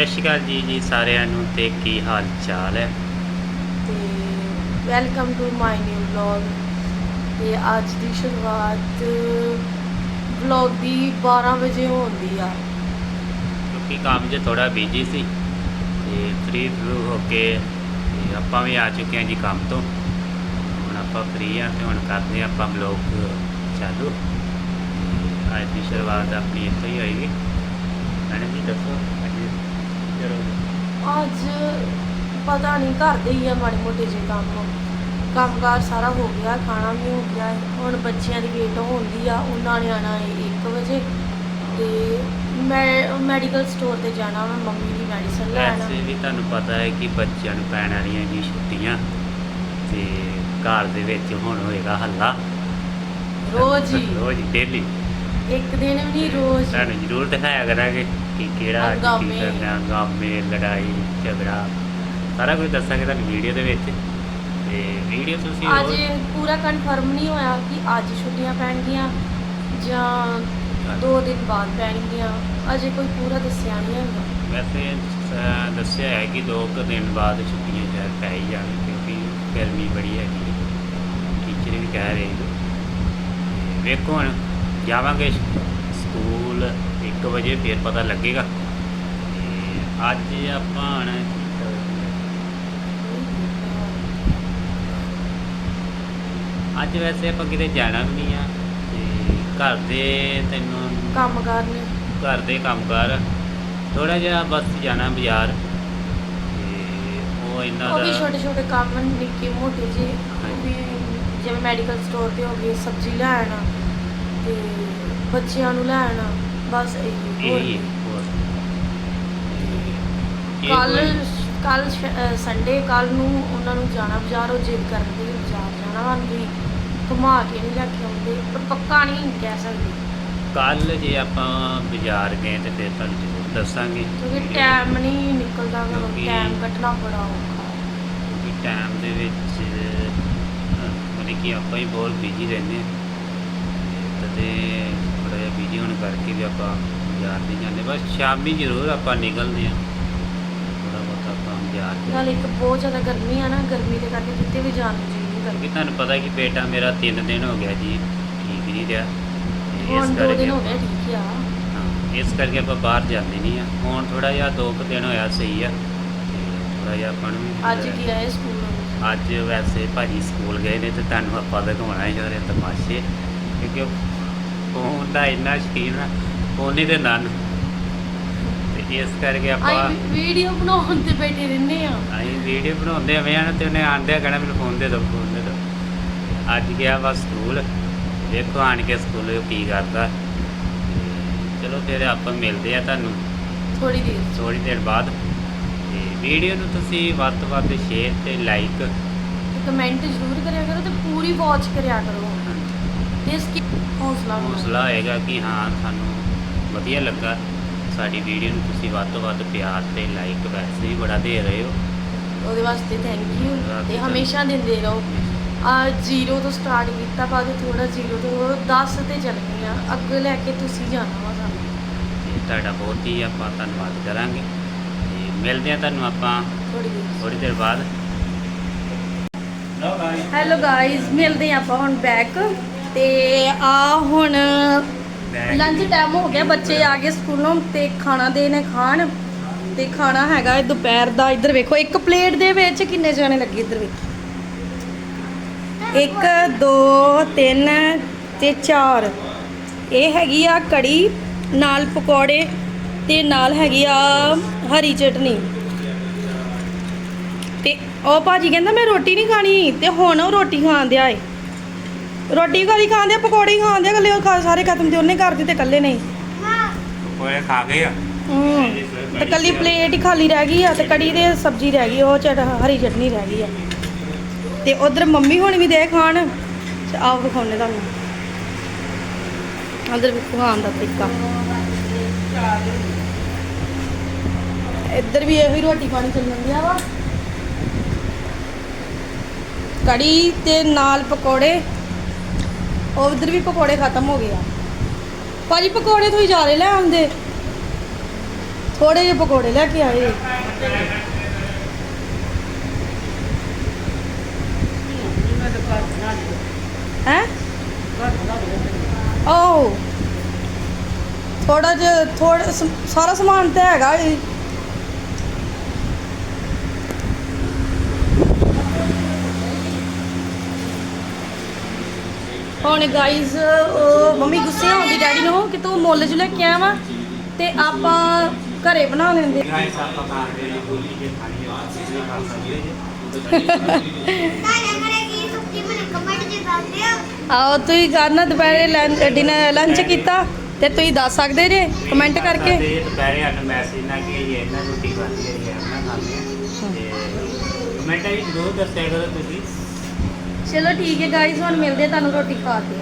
ਸਤਿ ਸ਼੍ਰੀ ਅਕਾਲ ਜੀ ਜੀ ਸਾਰਿਆਂ ਨੂੰ ਤੇ ਕੀ ਹਾਲ ਚਾਲ ਹੈ? ਤੇ welcome to my new vlog. ਤੇ ਅੱਜ ਦੀ ਸ਼ੁਰੂਆਤ ਵਲੌਗ ਦੀ 12 ਵਜੇ ਹੁੰਦੀ ਆ। ਕਿਉਂਕਿ ਕੰਮ 'ਚ ਥੋੜਾ ਬਿਜ਼ੀ ਸੀ ਤੇ ਫ੍ਰੀ ਹੋ ਕੇ ਤੇ ਆਪਾਂ ਵੀ ਆ ਚੁੱਕੇ ਹਾਂ ਜੀ ਕੰਮ ਤੋਂ। ਹੁਣ ਆਪਾਂ ਫ੍ਰੀ ਆ ਤੇ ਹੁਣ ਕਰਦੇ ਆਪਾਂ ਬਲੌਗ ਚਾਲੂ। ਅੱਜ ਦੀ ਸ਼ੁਰੂਆਤ ਆਪਣੀ ਇੱਥੋਂ ਹੀ ਹੋਏਗੀ ਮੈਡਮ ਜੀ ਦੱਸੋ। ਅੱਜ ਪਤਾ ਨਹੀਂ ਘਰ ਦੇ ਹੀ ਆ ਮਾੜੇ ਮੋਟੇ ਜੇ ਕੰਮ। ਕੰਮਕਾਰ ਸਾਰਾ ਹੋ ਗਿਆ ਖਾਣਾ ਵੀ ਹੋ ਗਿਆ। ਹੁਣ ਬੱਚਿਆਂ ਦੀ ਵੇਟ ਹੁੰਦੀ ਆ ਉਹਨਾਂ ਨੇ ਆਣਾ ਹੈ 1 ਵਜੇ। ਤੇ ਮੈਂ ਮੈਡੀਕਲ ਸਟੋਰ ਤੇ ਜਾਣਾ ਮੈਂ ਮੰਮੀ ਦੀ ਮੈਡੀਸਨ ਲੈਣ। ਵੈਸੇ ਵੀ ਤੁਹਾਨੂੰ ਪਤਾ ਹੈ ਕਿ ਬੱਚਿਆਂ ਨੂੰ ਪੈਣ ਵਾਲੀਆਂ ਜੀ ਛੁੱਟੀਆਂ ਤੇ ਘਰ ਦੇ ਵਿੱਚ ਹੁਣ ਹੋਏਗਾ ਹੱਲਾ। ਰੋਜ਼ ਹੀ। ਰੋਜ਼ ਡੇਲੀ ਇੱਕ ਦਿਨ ਵੀ ਨਹੀਂ ਰੋਜ਼। ਤੁਹਾਨੂੰ ਜ਼ਰੂਰ ਦਿਖਾਇਆ ਕਰਾਂਗੇ। ਕਿ ਕਿਹੜਾ ਕੀ ਹੰਗਾਮੇ। ਕਰਨਾ ਹੰਗਾਮੇ ਲੜਾਈ ਝਗੜਾ ਸਾਰਾ ਕੁਝ ਦੱਸਾਂਗੇ ਤੁਹਾਨੂੰ ਵੀਡੀਓ ਦੇ ਵਿੱਚ। ਤੇ ਵੀਡੀਓ ਤੁਸੀਂ ਅੱਜ ਪੂਰਾ ਕਨਫਰਮ ਨਹੀਂ ਹੋਇਆ ਕਿ ਅੱਜ ਛੁੱਟੀਆਂ ਪੈਣਗੀਆਂ ਜਾਂ ਦੋ ਦਿਨ ਬਾਅਦ ਪੈਣਗੀਆਂ। ਅਜੇ ਕੋਈ ਪੂਰਾ ਦੱਸਿਆ ਨਹੀਂ ਹੈਗਾ। ਵੈਸੇ ਅਹ, ਦੱਸਿਆ ਹੈ ਕਿ ਦੋ ਕੁ ਦਿਨ ਬਾਅਦ ਛੁੱਟੀਆਂ ਸ਼ਾਇਦ ਪੈ ਹੀ ਜਾਣ ਕਿਉਂਕਿ ਗਰਮੀ ਬੜੀ ਹੈਗੀ ਟੀਚਰ ਵੀ ਕਹਿ ਰਹੇ ਨੇ। ਤੇ ਵੇਖੋ ਹੁਣ ਜਾਵਾਂਗੇ ਸਕੂਲ 1 ਵਜੇ ਫਿਰ ਪਤਾ ਲੱਗੇਗਾ। ਤੇ ਅੱਜ ਆਪਾਂ ਅੱਜ ਵੈਸੇ ਆਪਾਂ ਕਿਤੇ ਜਾਣਾ ਵੀ ਨਹੀਂ ਆ। ਤੇ ਘਰ ਦੇ ਤੈਨੂੰ ਕੰਮ ਕਰਨੇ ਘਰ ਦੇ ਕੰਮਕਾਰ। ਥੋੜਾ ਜਿਹਾ ਬਸ ਜਾਣਾ ਬਾਜ਼ਾਰ। ਤੇ ਉਹ ਇਹਨਾਂ ਉਹ ਵੀ ਦਾ ਛੋਟੇ ਛੋਟੇ ਕੰਮ ਨਿੱਕੇ ਮੋਟੇ ਜੇ ਵੀ ਜਿਵੇਂ ਮੈਡੀਕਲ ਸਟੋਰ ਤੇ ਹੋ ਗਈ ਸਬਜ਼ੀ ਲੈਣ। ਤੇ ਬੱਚਿਆਂ ਨੂੰ ਲੈਣ। ਬਸ ਇਹੀ ਇਹ ਹੀ। ਹੋਰ? ਤੇ ਇਹ ਕੱਲ ਕੋਈ- ਕੱਲ ਸੰਡੇ ਕੱਲ ਨੂੰ ਉਹਨਾਂ ਨੂੰ ਜਾਣਾ ਬਾਜ਼ਾਰ ਉਹ ਜਿੱਦ ਕਰਦੇ ਵੀ ਬਾਜ਼ਾਰ ਜਾਣਾ ਵਾ ਵੀ ਘੁਮਾ ਕੇ ਨਹੀਂ ਲੈ ਕੇ ਆਉਂਦੇ ਪਰ ਪੱਕਾ ਨਹੀਂ ਕਹਿ ਸਕਦੇ। ਕੱਲ ਜੇ ਆਪਾਂ ਬਾਜ਼ਾਰ ਗਏ ਤੇ ਫਿਰ ਤੁਹਾਨੂੰ ਜ਼ਰੂਰ ਦੱਸਾਂਗੇ। ਕਿਉਂਕਿ ਟਾਈਮ ਨਹੀਂ ਨਿਕਲਦਾ ਘਰੋਂ ਕਿਉਂਕਿ- ਟਾਈਮ ਕੱਢਣਾ ਬੜਾ ਔਖਾ। ਹੈ। ਕਿਉਂਕਿ ਟਾਈਮ ਦੇ ਵਿੱਚ ਅਹ, ਮਤਲਬ ਕਿ ਆਪਾਂ ਹੀ ਬਹੁਤ ਬਿਜ਼ੀ ਰਹਿੰਦੇ ਹਾਂ। ਤੇ ਜਿਹਾ ਬਿਜ਼ੀ ਹੋਣ ਕਰਕੇ ਵੀ ਆਪਾਂ ਬਾਜ਼ਾਰ ਨਹੀਂ ਜਾਂਦੇ। ਬਸ ਸ਼ਾਮੀ ਜ਼ਰੂਰ ਆਪਾਂ ਨਿਕਲਦੇ ਹਾਂ। ਥੋੜਾ ਬਹੁਤ ਆਪਾਂ ਬਾਜ਼ਾਰ ਨਾਲ ਇੱਕ ਬਹੁਤ ਜ਼ਿਆਦਾ ਗਰਮੀ ਆ ਨਾ ਗਰਮੀ ਦੇ ਕਰਕੇ ਕਿਤੇ ਵੀ ਜਾਣ ਨੂੰ ਜੀ ਨਹੀਂ ਕਿਉਂਕਿ ਕਰਦਾ ਤੁਹਾਨੂੰ ਪਤਾ ਕਿ ਬੇਟਾ ਮੇਰਾ 3 ਦਿਨ ਹੋ ਗਿਆ ਜੀ ਠੀਕ ਨਹੀਂ ਰਿਹਾ। ਤੇ ਹੁਣ ਦੋ ਦਿਨ ਹੋ ਗਏ ਆਪਾਂ- ਠੀਕ ਆ। ਹਾਂ, ਇਸ ਕਰਕੇ ਆਪਾਂ ਬਾਹਰ ਜਾਂਦੇ ਨਹੀਂ ਆ। ਹੁਣ ਥੋੜਾ ਜਿਹਾ ਦੋ ਕੁ ਦਿਨ ਹੋਇਆ ਸਹੀ ਆ। ਥੋੜਾ ਜਿਹਾ ਆਪਾਂ ਨੂੰ ਵੀ ਅੱਜ ਕੀ ਆਏ ਸਕੂਲ ਅੱਜ ਵੈਸੇ ਭਾਜੀ ਸਕੂਲ ਗਏ ਨੇ ਤੇ ਤੁਹਾਨੂੰ ਆਪਾਂ ਦਿਖਾਉਣਾ ਹੈ ਜਿਹੜੇ ਤਮਾਸ਼ੇ। ਕਿਉਂਕਿ ਦਾ ਇੰਨਾ ਸ਼ਕੀਨ ਆ ਹੀ ਦੇ ਨਨ। ਤੇ ਇਸ ਕਰਕੇ ਆਪਾਂ ਆਈ ਵੀਡੀਓ ਬਣਾਉਣ ਤੇ ਬੈਠੇ ਰਹਿੰਦੇ ਆ ਅਸੀਂ ਵੀਡੀਓ ਬਣਾਉਂਦੇ ਆ ਵੇਆਂ ਤੇ ਉਹਨੇ ਆਂਦਿਆ ਕਹਿਣਾ ਮੈਨੂੰ ਫੋਨ ਦੇ ਦਿਓ ਫੋਨ ਦੇ ਦਿਓ। ਅੱਜ ਗਿਆ ਵਾ ਸਕੂਲ ਵੇਖੋ ਆਣ ਕੇ ਸਕੂਲ ਉਹ ਕੀ ਕਰਦਾ। ਤੇ ਚਲੋ ਫਿਰ ਆਪਾਂ ਮਿਲਦੇ ਆ ਤੁਹਾਨੂੰ। ਥੋੜੀ ਦੇਰ। ਥੋੜੀ ਦੇਰ ਬਾਅਦ। ਤੇ ਵੀਡੀਓ ਨੂੰ ਤੁਸੀਂ ਵੱਧ ਤੋਂ ਵੱਧ ਸ਼ੇਅਰ ਤੇ ਲਾਈਕ। ਕਮੈਂਟ ਜ਼ਰੂਰ ਕਰਿਆ ਕਰੋ ਤੇ ਪੂਰੀ ਵਾਚ ਕਰਿਆ ਕਰੋ। ਇਸ ਕੀ ਹੌਸਲਾ। ਹੌਸਲਾ ਹੋਏਗਾ ਕਿ ਹਾਂ ਸਾਨੂੰ ਵਧੀਆ ਲੱਗਾ ਸਾਡੀ ਵੀਡੀਓ ਨੂੰ। ਤੁਸੀਂ ਵੱਧ ਤੋਂ ਵੱਧ ਪਿਆਰ ਤੇ ਲਾਈਕ ਵੈਸੇ ਵੀ ਬੜਾ ਦੇ ਰਹੇ ਹੋ। ਉਹਦੇ ਵਾਸਤੇ ਥੈਂਕ ਯੂ ਤੇ ਹਮੇਸ਼ਾ ਦਿੰਦੇ ਰਹੋ। ਆ ਜ਼ੀਰੋ ਤੋਂ ਸਟਾਰਟ ਕੀਤਾ ਬਾਅਦ ਥੋੜਾ ਜ਼ੀਰੋ ਤੋਂ 10 ਤੇ ਚੱਲ ਗਏ ਆ। ਅੱਗੇ ਲੈ ਕੇ ਤੁਸੀਂ ਜਾਣਾ ਵਾ ਸਾਨੂੰ। ਤੇ ਤੁਹਾਡਾ ਬਹੁਤ ਹੀ ਆਪਾਂ ਧੰਨਵਾਦ ਕਰਾਂਗੇ। ਤੇ ਮਿਲਦੇ ਆ ਤੁਹਾਨੂੰ ਆਪਾਂ ਥੋੜੀ ਦੇਰ ਬਾਅਦ। ਹੈਲੋ ਗਾਇਜ਼ ਮਿਲਦੇ ਆਪਾਂ ਹੁਣ ਬੈਕ ਤੇ ਆ ਹੁਣ ਲੰਚ ਟਾਈਮ ਹੋ ਗਿਆ ਬੱਚੇ ਆ ਗਏ ਸਕੂਲੋਂ ਤੇ ਖਾਣਾ ਦੇਣੇ ਖਾਣ ਤੇ ਖਾਣਾ ਹੈਗਾ ਇਹ ਦੁਪਹਿਰ ਦਾ ਇੱਧਰ ਵੇਖੋ ਇੱਕ ਪਲੇਟ ਦੇ ਵਿੱਚ ਕਿੰਨੇ ਜਾਣੇ ਲੱਗੇ ਇੱਧਰ ਵੇਖੋ। 1 2 3 ਤੇ 4 ਇਹ ਹੈਗੀ ਆ ਕੜੀ ਨਾਲ ਪਕੌੜੇ ਤੇ ਨਾਲ ਹੈਗੀ ਆ ਹਰੀ ਚਟਨੀ। ਤੇ ਉਹ ਭਾਜੀ ਕਹਿੰਦਾ ਮੈਂ ਰੋਟੀ ਨਹੀਂ ਖਾਣੀ ਤੇ ਹੁਣ ਉਹ ਰੋਟੀ ਖਾਣ ਦਿਆ ਏ। ਰੋਟੀ ਕਾਦੀ ਖਾਂਦੇ ਆ ਪਕੌੜੇ ਹੀ ਖਾਂਦੇ ਆ ਇਕੱਲੇ ਉਹ ਖਾ- ਸਾਰੇ ਖਤਮ ਤੇ ਉਹਨੇ ਕਰ ਦਿੱਤੇ ਇਕੱਲੇ ਨਹੀਂ ਕੋਈ ਖਾ ਗਏ ਆ। ਹੂੰ ਤੇ ਕੱਲੀ ਪਲੇਟ ਹੀ ਖਾਲੀ ਰਹਿ ਗਈ ਆ ਤੇ ਕੜੀ ਤੇ ਸਬਜ਼ੀ ਰਹਿ ਗਈ ਉਹ ਚਟ ਹਰੀ ਚਟਨੀ ਰਹਿ ਗਈ ਆ। ਤੇ ਉਧਰ ਮੰਮੀ ਹੁਣ ਵੀ ਦੇ ਖਾਣ ਤੇ ਆਓ ਦਿਖਾਉਣੇ ਤੁਹਾਨੂੰ। ਉਧਰ ਵੀ ਖਾਣ ਦਾ ਤਰੀਕਾ। ਇੱਧਰ ਵੀ ਇਹੋ ਹੀ ਰੋਟੀ ਪਾਣੀ ਚੱਲਣ ਦਿਆ ਵਾ। ਕੜੀ ਤੇ ਨਾਲ ਪਕੌੜੇ ਉਧਰ ਵੀ ਪਕੌੜੇ ਖਤਮ ਹੋ ਗਏ ਆ। ਭਾਜੀ, ਪਕੌੜੇ ਤੁਸੀਂ ਜ਼ਿਆਦਾ ਲੈ ਆਉਂਦੇ। ਥੋੜੇ ਜਿਹੇ ਪਕੌੜੇ ਲੈ ਕੇ ਆਏ। ਹੈ? ਓ ਥੋੜਾ ਜਿਹਾ ਥੋੜਾ ਸਾਰਾ ਸਮਾਨ ਤੇ ਹੈਗਾ ਹੁਣ ਗਾਈਜ਼ ਮੰਮੀ ਗੁੱਸੇ ਹੁੰਦੀ ਡੈਡੀ ਨੂੰ ਕਿ ਤੂੰ ਮੁੱਲ ਚ ਲੈ ਕੇ ਆਇਆ ਵਾ ਤੇ ਆਪਾਂ ਘਰੇ ਬਣਾ ਲੈਂਦੇ। ਗਾਇਸ ਆਪਾਂ ਕੇ ਖਾਣੀ ਹੈ ਤੁਸੀਂ ਖਾ ਸਕਦੇ ਜੀ। ਆਓ ਤੁਸੀਂ ਕਰਨਾ ਦੁਪਹਿਰੇ ਡਿਨਰ ਲੰਚ ਕੀਤਾ ਤੇ ਤੁਸੀਂ ਦੱਸ ਸਕਦੇ ਜੇ ਕਮੈਂਟ ਕਰਕੇ। ਤੇ ਦੁਪਹਿਰੇ ਸਾਨੂੰ ਮੈਸੇਜ ਨਾ ਕਿ ਇਹ ਇਹਨਾਂ ਰੋਟੀ ਖਾਂਦੀ ਹੈ ਇਹ ਇਹਨਾਂ ਖਾਂਦੇ ਆ। ਤੇ ਕਮੈਂਟਾਂ ਵਿੱਚ ਜ਼ਰੂਰ ਦੱਸਿਆ ਕਰੋ ਤੁਸੀਂ। ਚਲੋ ਠੀਕ ਹੈ ਗਾਈਜ਼ ਹੁਣ ਮਿਲਦੇ ਆ ਤੁਹਾਨੂੰ ਰੋਟੀ ਖਾ ਕੇ।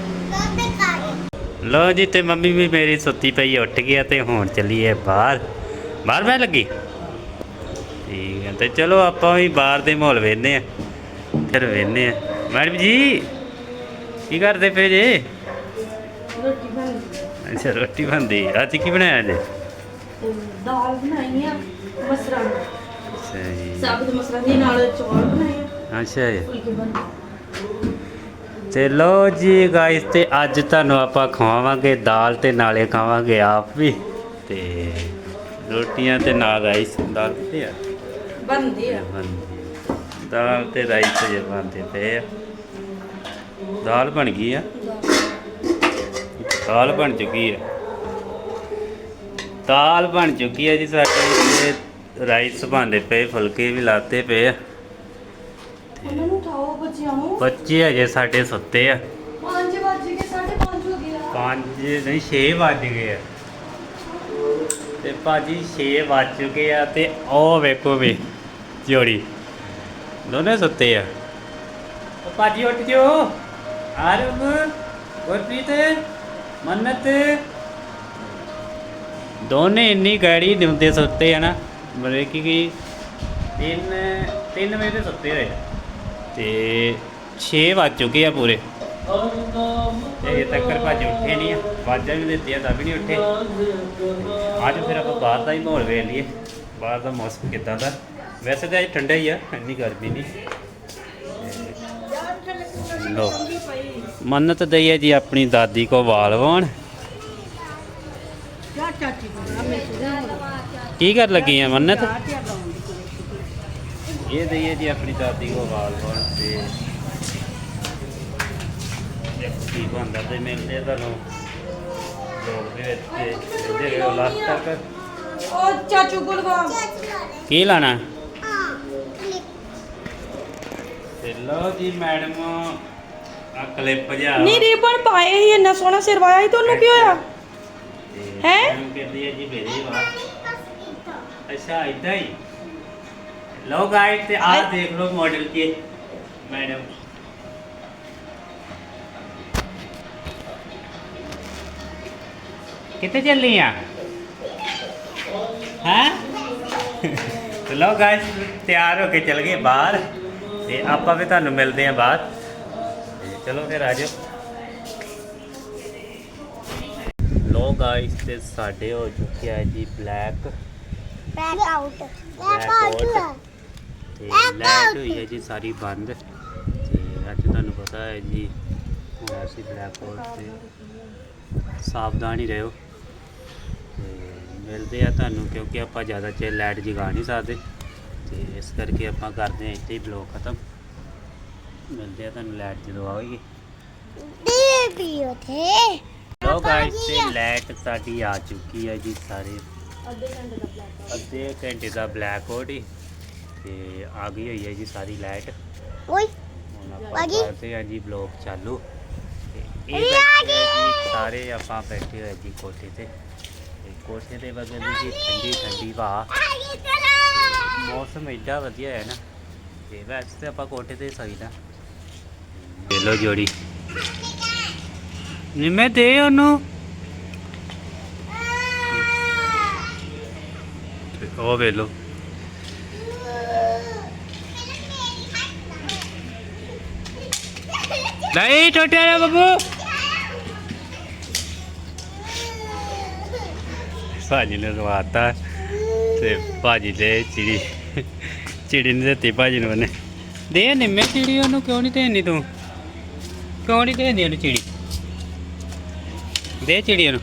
ਲੋ ਜੀ ਤੇ ਮੰਮੀ ਵੀ ਮੇਰੀ ਸੁੱਤੀ ਪਈ ਉੱਠ ਗਿਆ ਤੇ ਹੁਣ ਚੱਲੀਏ ਬਾਹਰ। ਬਾਹਰ ਬੈ ਲੱਗੀ? ਠੀਕ ਹੈ ਤੇ ਚਲੋ ਆਪਾਂ ਵੀ ਬਾਹਰ ਦੇ ਮਾਹੌਲ ਵੇਖਦੇ ਆ ਫਿਰ ਵੇਖਦੇ ਆ ਮੈਡਮ ਜੀ ਕੀ ਕਰਦੇ ਪਏ ਜੇ? ਰੋਟੀ ਬਣ ਗਈ। ਅੱਛਾ ਰੋਟੀ ਬਣਦੀ ਅੱਜ ਕੀ ਬਣਾਇਆ ਜੇ? ਦਾਲ ਬਣਾਈ ਆ ਮਸਰਾਂ। ਜੀ। ਸਾਬਤ ਮਸਰਾਂ ਦੀ ਨਾਲ ਚੌਲ ਬਣਾਏ ਆ। ਅੱਛਾ ਜੀ। ਤੇ ਲੋ ਜੀ ਗਾਇਸ ਤੇ ਅੱਜ ਤੁਹਾਨੂੰ ਆਪਾਂ ਖਵਾਵਾਂਗੇ ਦਾਲ ਤੇ ਨਾਲੇ ਖਾਵਾਂਗੇ ਆਪ ਵੀ। ਤੇ ਰੋਟੀਆਂ ਤੇ ਨਾਲ ਰਾਈਸ ਦਾਲ ਤੇ ਆ। ਬਣਦੇ ਆ। ਹਾਂਜੀ। ਦਾਲ ਤੇ ਰਾਈਸ ਜੇ ਬਣਦੇ ਪਏ ਆ। ਦਾਲ ਬਣ ਗਈ ਆ। ਦਾਲ ਬਣ ਚੁੱਕੀ ਹੈ ਦਾਲ ਬਣ ਚੁੱਕੀ ਹੈ ਜੀ ਸਾਡੇ ਰਾਈਸ ਬਣਦੇ ਪਏ ਫੁਲਕੇ ਵੀ ਲਾਤੇ ਪਏ ਆ। ਬੱਚਿਆਂ ਨੂੰ? ਬੱਚੇ ਅਜੇ ਸਾਡੇ ਸੁੱਤੇ ਆ। 5 ਵਜੇ ਕੇ 5:30 ਹੋ ਗਿਆ ਪੰਜ ਨਹੀਂ 6 ਵੱਜ ਗਏ ਆ। ਤੇ ਭਾਜੀ 6 ਵੱਜ ਚੁੱਕੇ ਆ ਤੇ ਉਹ ਵੇਖੋ ਵੀ ਜੋੜੀ ਦੋਨੇ ਸੁੱਤੇ ਆ। ਉਹ ਭਾਜੀ ਉੱਠ ਜਿਓ। ਆ ਰੁਮ ਗੁਰਪ੍ਰੀਤ ਮੰਨਤ। ਦੋਨੇ ਇੰਨੀ ਗਾੜੀ ਦਿੰਦੇ ਸੁੱਤੇ ਆ ਨਾ ਮਰੇ ਕਿ ਕੀ ਤਿੰਨ ਤਿੰਨ ਵਜੇ ਸੁੱਤੇ ਹੋਏ ਆ। ਤੇ 6 ਵੱਜ ਚੁੱਕੇ ਆ ਪੂਰੇ। ਤੇ ਅਜੇ ਤੱਕ ਭਾਜੀ ਉੱਠੇ ਨਹੀਂ ਆ। ਵਾਜਾਂ ਵੀ ਦਿੱਤੀਆਂ ਤਾਂ ਵੀ ਨਹੀਂ ਉੱਠੇ। ਅੱਜ ਫਿਰ ਆਪਾਂ ਬਾਹਰ ਦਾ ਹੀ ਮਾਹੌਲ ਵੇਖ ਲਈਏ। ਬਾਹਰ ਦਾ ਮੌਸਮ ਕਿਦਾਂ ਦਾ। ਵੈਸੇ ਤਾਂ ਅੱਜ ਠੰਡਾ ਹੀ ਆ ਇੰਨੀ ਗਰਮੀ ਨਹੀਂ। ਲੋ ਮੰਨਤ ਦਈ ਹੈ ਜੀ ਆਪਣੀ ਦਾਦੀ ਕੋ ਵਾਲ ਵਾਉਣ ਕੀ ਕਰ ਲੱਗੀ ਆ ਮੰਨਤ? ਇਹ ਦਈਏ ਜੀ ਆਪਣੀ ਦਾਦੀ ਕੋ ਵਾਲ ਵਾਉਣ ਤੇ ਦੇਖੋ ਕੀ ਬਣਦਾ ਤੇ ਮਿਲਦੇ ਆ ਤੁਹਾਨੂੰ ਲੋਕ ਦੇ ਵਿੱਚ ਤੇ ਮਿਲਦੇ ਰਹੋ ਲਾਸਟ ਤੱਕ। ਉਹ ਚਾਚੂ ਕੋਲ ਵਾ ਕੀ ਲਾਣਾ? ਤੇ ਲਓ ਜੀ ਮੈਡਮ ਆ ਕਲਿੱਪ ਜਾ ਨਹੀਂ ਰੀਬਨ ਪਾਏ ਹੀ ਇੰਨਾ ਸੋਹਣਾ ਸਿਰ ਵਾਇਆ ਸੀ ਤੁਹਾਨੂੰ ਕੀ ਹੋਇਆ? ਹੈਂ? ਕਹਿੰਦੀ ਹੈ ਜੀ ਮੇਰੇ ਵਾਲ। ਅੱਛਾ ਇਦਾਂ ਹੀ? ਲੋ ਗਾਈਡ ਤੇ ਆ ਆਏ। ਦੇਖ ਲਓ ਮਾਡਲ ਕੇ ਮੈਡਮ ਕਿੱਥੇ ਚੱਲੀ ਆ? ਹੈ? ਤੇ ਲੋ ਗਾਇਸ ਤਿਆਰ ਹੋ ਕੇ ਚੱਲ ਗਏ ਬਾਹਰ ਤੇ ਆਪਾਂ ਵੀ ਤੁਹਾਨੂੰ ਮਿਲਦੇ ਆ ਬਾਹਰ ਤੇ ਚਲੋ ਫਿਰ ਆ ਜਾਓ। ਲੋ ਗਾਇਸ ਤੇ ਸਾਡੇ ਹੋ ਚੁੱਕਿਆ ਹੈ ਜੀ black Back out. Back out. ਤੇ ਲਾਈਟ ਹੋਈ ਹੈ ਜੀ ਸਾਰੀ ਬੰਦ। ਤੇ ਅੱਜ ਤੁਹਾਨੂੰ ਪਤਾ ਹੈ ਜੀ ਹੁਣ ਅਸੀਂ ਬਲੈਕ ਆਊਟ ਤੇ ਸਾਵਧਾਨ ਹੀ ਰਹੋ। ਤੇ ਮਿਲਦੇ ਆ ਤੁਹਾਨੂੰ ਕਿਉਂਕਿ ਆਪਾਂ ਜ਼ਿਆਦਾ ਚਿਰ ਲਾਈਟ ਜਗਾ ਨਹੀਂ ਸਕਦੇ। ਤੇ ਇਸ ਕਰਕੇ ਆਪਾਂ ਕਰਦੇ ਹਾਂ ਇੱਥੇ ਹੀ ਬਲੌਗ ਖਤਮ। ਮਿਲਦੇ ਆ ਤੁਹਾਨੂੰ ਲਾਈਟ ਜਦੋਂ ਆਵੇਗੀ Baby, okay. ਲੋ ਗਾਇਸ ਤੇ ਲਾਈਟ ਸਾਡੀ ਆ ਚੁੱਕੀ ਹੈ ਜੀ ਸਾਰੇ। ਅੱਧੇ ਘੰਟੇ ਦਾ ਪਲਾਨ ਅੱਧੇ ਘੰਟੇ ਦਾ ਬਲੈਕ ਆਊਟ ਹੀ। ਤੇ ਆ ਗਈ ਹੋਈ ਹੈ ਜੀ ਸਾਰੀ ਲਾਈਟ. ਹੁਣ ਆ ਗਈ? ਕਰਦੇ ਹਾਂ ਜੀ ਬਲੌਗ ਚਾਲੂ। ਤੇ ਇਹ ਆ ਜੀ ਸਾਰੇ ਆਪਾਂ ਬੈਠੇ ਹੋਏ ਜੀ ਕੋਠੇ ਤੇ। ਤੇ ਕੋਠੇ ਦੇ ਬਗਲ ਦੀ ਜੀ ਠੰਡੀ ਠੰਡੀ ਹਵਾ। ਮੌਸਮ ਏਡਾ ਵਧੀਆ ਹੈ ਨਾ। ਤੇ ਵੈਸੇ ਤੇ ਆਪਾਂ ਕੋਠੇ ਤੇ ਸਹੀਦਾ ਦੇ ਲੋ ਜੋੜੀ। ਨਿੰਮੇ ਦੇ ਉਹਨੂੰ। ਉਹ ਵੇ ਨਹੀਂ ਟੋਟਿਆ ਨਾ ਬੱਬੂ ਸਾਜੀ ਨੇ ਰਵਾਤਾ ਤੇ ਭਾਜੀ ਦੇ ਚਿੜੀ ਚਿੜੀ ਨੇ ਦਿੱਤੀ ਭਾਜੀ ਨੂੰ ਉਹਨੇ ਦੇ ਨਿੰਮੇ ਚਿੜੀ ਉਹਨੂੰ ਕਿਉਂ ਨਹੀਂ ਦੇਣੀ ਤੂੰ ਕਿਉਂ ਨਹੀਂ ਦੇਣੀ ਉਹਨੂੰ ਚਿੜੀ ਦੇ ਚਿੜੀ ਉਹਨੂੰ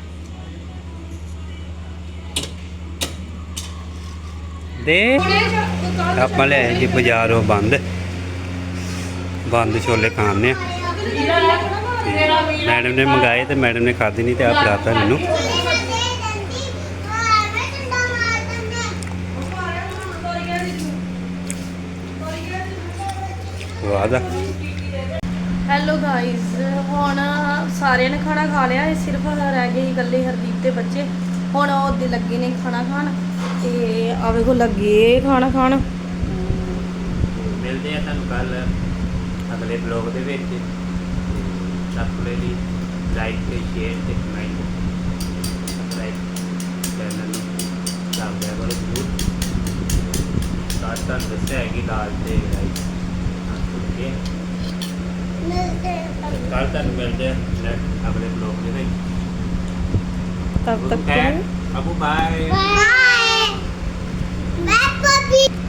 ਦੇ ਆਪਾਂ ਲੈ ਜੀ ਬਾਜ਼ਾਰੋਂ ਬੰਦ ਬੰਦ ਛੋਲੇ ਖਾਣੇ ਆ ਮੈਡਮ ਨੇ ਮੰਗਾਏ ਤੇ ਮੈਡਮ ਨੇ ਖਾਧੀ ਨਹੀਂ ਤੇ ਆ ਫੜਾਤਾ ਮੈਨੂੰ। ਵਾਹ ਦਾ। ਹੈਲੋ ਗਾਇਸ ਹੁਣ ਸਾਰਿਆਂ ਨੇ ਖਾਣਾ ਖਾ ਲਿਆ ਇਹ ਸਿਰਫ ਰਹਿ ਗਏ ਸੀ ਇਕੱਲੇ ਹਰਦੀਪ ਤੇ ਬੱਚੇ। ਹੁਣ ਉਹ ਦੇ ਲੱਗੇ ਨੇ ਖਾਣਾ ਖਾਣ ਤੇ ਆ ਵੇਖੋ ਲੱਗੇ ਖਾਣਾ ਖਾਣ। ਮਿਲਦੇ ਆ ਤੁਹਾਨੂੰ ਕੱਲ ਅਗਲੇ ਬਲੌਗ ਦੇ ਵਿੱਚ। ਸਭ ਲਈ ਲਾਈਕ ਤੇ ਸ਼ੇਅਰ ਤੇ ਕਮੈਂਟ ਸਬਸਕ੍ਰਾਈਬ ਚੈਨਲ ਨੂੰ ਕਰ ਦਿਆ ਕਰੋ ਜ਼ਰੂਰ ਤਾਂ ਤੁਹਾਨੂੰ ਦੱਸਿਆ ਹੈ ਕਿ ਦਾਲ ਤੇ ਰਾਈਸ ਓਕੇ ਕੱਲ ਤੁਹਾਨੂੰ ਮਿਲਦੇ ਆ next ਅਗਲੇ ਬਲੌਗ ਦੇ ਵਿੱਚ ਤਬ ਤੱਕ ਅਬੂ ਬਾਏ Bye. Bye, puppy.